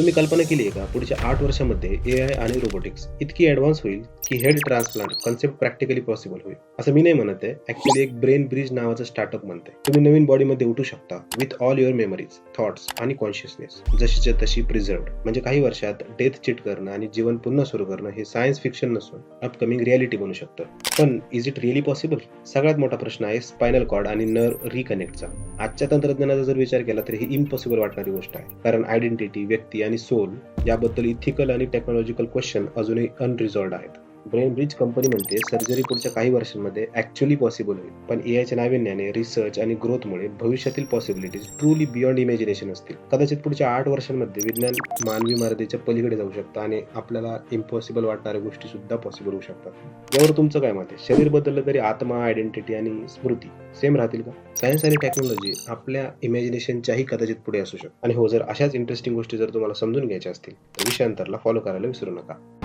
तुम्ही कल्पना केली आहे का? पुढच्या आठ वर्षामध्ये ए आय आणि रोबोटिक्स इतकी ऍडव्हान्स होईल की head transplant concept practically possible होईल. असं मी नाही म्हणत आहे. ऍक्च्युली एक ब्रेन ब्रिज नावाचं स्टार्टअप म्हणते तुम्ही नवीन बॉडीमध्ये उठू शकता with all your memories thoughts आणि कॉन्शियसनेस जशीच्या तशी प्रिझर्व म्हणजे काही वर्षात डेथ चिट करणं आणि जीवन पुन्हा सुरू करणं हे सायन्स फिक्शन नसून अपकमिंग रियालिटी बनू शकतं. पण इज इट रिअली पॉसिबल सगळ्यात मोठा प्रश्न आहे स्पायनल कॉर्ड आणि नर्व रिकनेक्टचा आजच्या तंत्रज्ञानाचा जर विचार केला तर ही इम्पॉसिबल वाटणारी गोष्ट आहे. कारण आयडेंटिटी व्यक्ती आणि सोल याबद्दल इथिकल आणि टेक्नॉलॉजिकल क्वेश्चन अजूनही अनरिझॉल्ड आहेत. ब्रेन ब्रिज कंपनी म्हणते सर्जरी पुढच्या काही वर्षांमध्ये ऍक्च्युअली पॉसिबल होईल. पण एआयच्या नाविन्याने रिसर्च आणि ग्रोथमुळे भविष्यातील पॉसिबिलिटीज ट्रूली बियॉन्ड इमॅजिनेशन असतील. कदाचित पुढच्या आठ वर्षांमध्ये विज्ञान मानवी मर्यादेच्या पलीकडे जाऊ शकतं आणि आपल्याला इम्पॉसिबल वाटणाऱ्या गोष्टी सुद्धा पॉसिबल होऊ शकतात. यावर तुमचं काय मत आहे? शरीर बदललं तरी आत्मा आयडेंटिटी आणि स्मृती सेम राहतील का? सायन्स आणि टेक्नॉलॉजी आपल्या इमॅजिनेशनच्याही कदाचित पुढे असू शकतो आणि हो जर अशाच इंटरेस्टिंग गोष्टी जर तुम्हाला समजून घ्यायच्या असतील तर विषयांतरला फॉलो करायला विसरू नका.